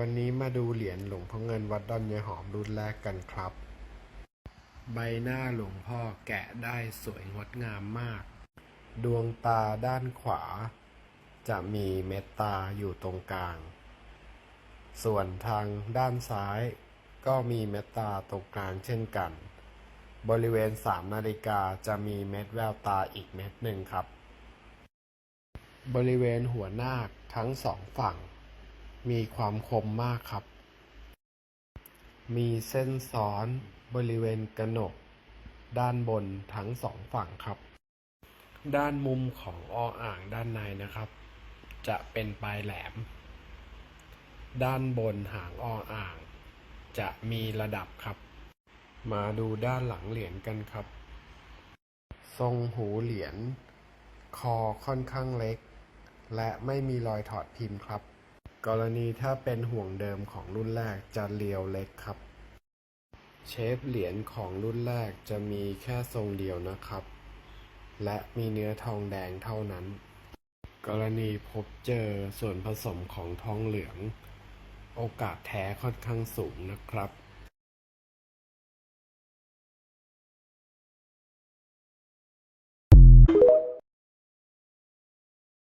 วันนี้มาดูเหรียญหลวงพ่อเงินวัดดอนยายหอมรุ่นแรกกันครับ ใบหน้าหลวงพ่อแกะได้สวยงดงามมาก ดวงตาด้านขวา จะมีเม็ดตาอยู่ตรงกลาง ส่วนทางด้านซ้าย ก็มีเม็ดตาตรงกลางเช่นกัน บริเวณสามนาฬิกาจะมีเม็ดแววตาอีกเม็ดหนึ่งครับ บริเวณหัวนาคทั้งสองฝั่ง มีความคมมากครับ มีเส้นซ้อนบริเวณกระหนก ด้านบนทั้งสองฝั่งครับ ด้านมุมของออ่างด้านในนะครับ จะเป็นปลายแหลม ด้านบนหางออ่าง จะมีระดับครับ มาดูด้านหลังเหรียญกันครับ ทรงหูเหรียญคอค่อนข้างเล็ก และไม่มีรอยถอดพิมพ์ครับ กรณีถ้าเป็นห่วงเดิมของรุ่นแรกจะเรียวเล็กครับ เชฟเหรียญของรุ่นแรกจะมีแค่ทรงเดียวนะครับ และมีเนื้อทองแดงเท่านั้น กรณีพบเจอส่วนผสมของทองเหลือง โอกาสแท้ค่อนข้างสูงนะครับ